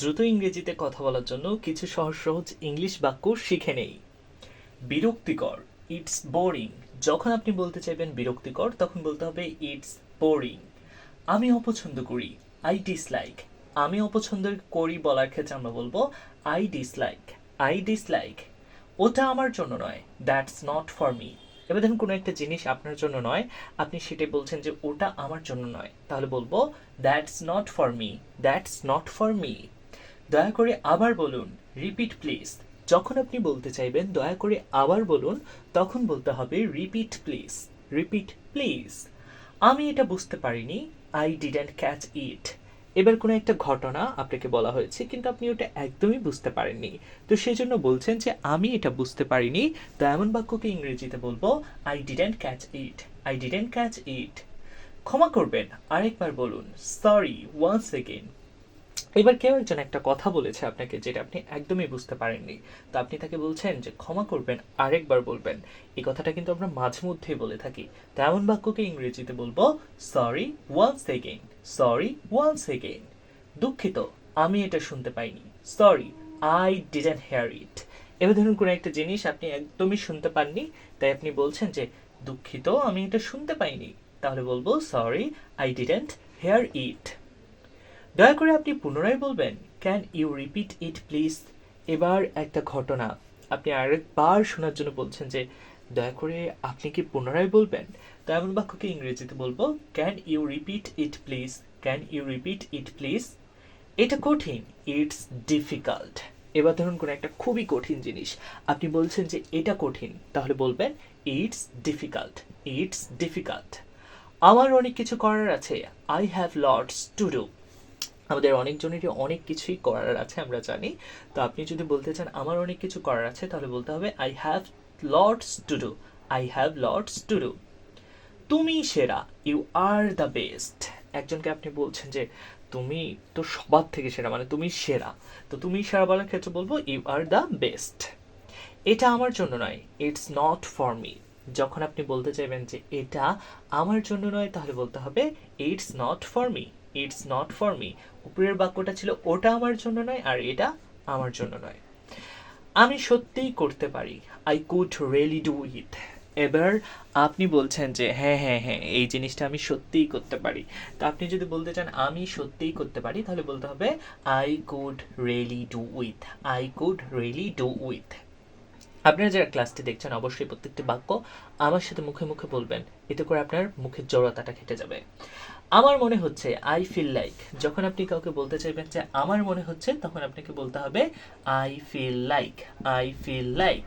দ্রুত ইংরেজিতে কথা বলার জন্য কিছু সহজ সহজ ইংলিশ বাক্য শিখে নেই। বিরক্তিকর ইটস বোরিং যখন আপনি বলতে চাইবেন বিরক্তিকর, তখন বলতে হবে ইটস বোরিং আমি অপছন্দ করি আই ডিসলাইক আমি অপছন্দ করি বলার ক্ষেত্রে আমরা বলব আই ডিসলাইক আই ডিসলাইক ওটা আমার জন্য নয় দ্যাটস নট ফর মি এবার ধরুন কোনো একটা জিনিস আপনার জন্য নয়, আপনি সেটাই বলছেন যে ওটা আমার জন্য নয়। তাহলে বলব that's not for me that's not for me দয়া করে আবার বলুন রিপিট প্লিজ যখন আপনি বলতে চাইবেন, দয়া করে আবার বলুন, তখন বলতে হবে রিপিট প্লিজ রিপিট প্লিজ আমি এটা বুঝতে পারিনি আই ডিডেন্ট ক্যাচ ইট এবার কোনো একটা ঘটনা আপনাকে বলা হয়েছে, কিন্তু আপনি ওটা একদমই বুঝতে পারেননি। তো সেই জন্য বলছেন যে, আমি এটা বুঝতে পারিনি, তো এমন বাক্যকে ইংরেজিতে বলব I didn't catch it I didn't catch it ক্ষমা করবেন, আরেকবার বলুন সরি ওয়ান্স এগেন এবার কেউ একজন একটা কথা বলেছে আপনাকে যেটা আপনি একদমই বুঝতে পারেননি। তো আপনি তাকে বলছেন যে, ক্ষমা করবেন, আরেকবার বলবেন। এই কথাটা কিন্তু আমরা মাঝে মধ্যেই বলে থাকি। তো এমন বাক্যকে ইংরেজিতে বলব sorry once again sorry once again দুঃখিত, আমি এটা শুনতে পাইনি। Sorry I didn't hear it এবার ধরুন কোনো একটা জিনিস আপনি একদমই শুনতে পাননি, তাই আপনি বলছেন যে, দুঃখিত, আমি এটা শুনতে পাইনি। তাহলে বলব sorry I didn't hear it দয়া করে আপনি পুনরায় বলবেন can you repeat it please এবার একটা ঘটনা। আপনি আরেকবার শোনার জন্য বলছেন যে, দয়া করে আপনি কি পুনরায় বলবেন? তো এমন বাক্যকে ইংরেজিতে বলব can you repeat it please can you repeat it please এটা কঠিন ইটস ডিফিকাল্ট এবার ধরুন কোনো একটা খুবই কঠিন জিনিস। আপনি বলছেন যে, এটা কঠিন। তাহলে বলবেন ইটস ডিফিকাল্ট ইটস ডিফিকাল্ট আমার অনেক কিছু করার আছে। I have lots to do আমাদের অনেকজনেরই অনেক কিছুই করার আছে, আমরা জানি। তো আপনি যদি বলতে চান আমার অনেক কিছু করার আছে, তাহলে বলতে হবে I have lots to do I have lots to do তুমি সেরা ইউ আর দ্য বেস্ট একজনকে আপনি বলছেন যে, তুমি তো সবার থেকে সেরা মানে তুমি সেরা। তো তুমি সেরা বলার ক্ষেত্রে বলব ইউ আর দ্য বেস্ট এটা আমার জন্য নয় ইটস নট ফর মি যখন আপনি বলতে চাইবেন যে, এটা আমার জন্য নয়, তাহলে বলতে হবে it's not for me it's not for me উপরের বাক্যটা ছিল, ওটা আমার জন্য নয় আর এটা আমার জন্য নয়। আমি সত্যিই করতে পারি। I could really do it এবার আপনি বলছেন যে হ্যাঁ হ্যাঁ হ্যাঁ এই জিনিসটা আমি সত্যিই করতে পারি। তো আপনি যদি বলতে চান, আমি সত্যিই করতে পারি, তাহলে বলতে হবে I could really do with I could really do with আপনারা যারা ক্লাসটি দেখছেন, অবশ্যই প্রত্যেকটি বাক্য আমার সাথে মুখে মুখে বলবেন। এতে করে আপনার মুখের জড়তাটা কেটে যাবে। আমার মনে হচ্ছে আই ফিল লাইক যখন আপনি কাউকে বলতে চাইবেন যে আমার মনে হচ্ছে, তখন আপনাকে বলতে হবে I feel like I feel like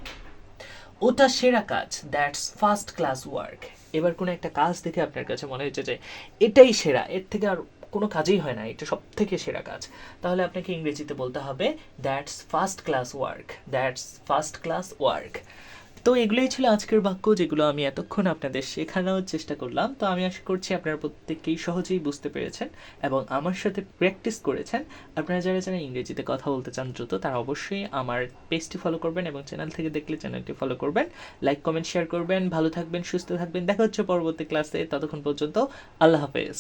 ওটা সেরা কাজ দ্যাটস ফার্স্ট ক্লাস ওয়ার্ক এবার কোনো একটা কাজ দেখে আপনার কাছে মনে হচ্ছে যে, এটাই সেরা, এর থেকে আর কোনো কাজেই হয় না, এটা সব থেকে সেরা কাজ। তাহলে আপনাকে ইংরেজিতে বলতে হবে that's first class work that's first class work তো এগুলোই ছিল আজকের বাক্য, যেগুলো আমি এতক্ষণ আপনাদের শেখানোর চেষ্টা করলাম। তো আমি আশা করছি আপনারা প্রত্যেকেই সহজেই বুঝতে পেরেছেন এবং আমার সাথে প্র্যাকটিস করেছেন। আপনারা যারা যারা ইংরেজিতে কথা বলতে চান দ্রুত, তারা অবশ্যই আমার পেজটি ফলো করবেন এবং চ্যানেল থেকে দেখলে চ্যানেলটি ফলো করবেন। লাইক কমেন্ট শেয়ার করবেন। ভালো থাকবেন, সুস্থ থাকবেন। দেখা হচ্ছে পরবর্তী ক্লাসে ততক্ষণ পর্যন্ত আল্লাহ হাফেজ।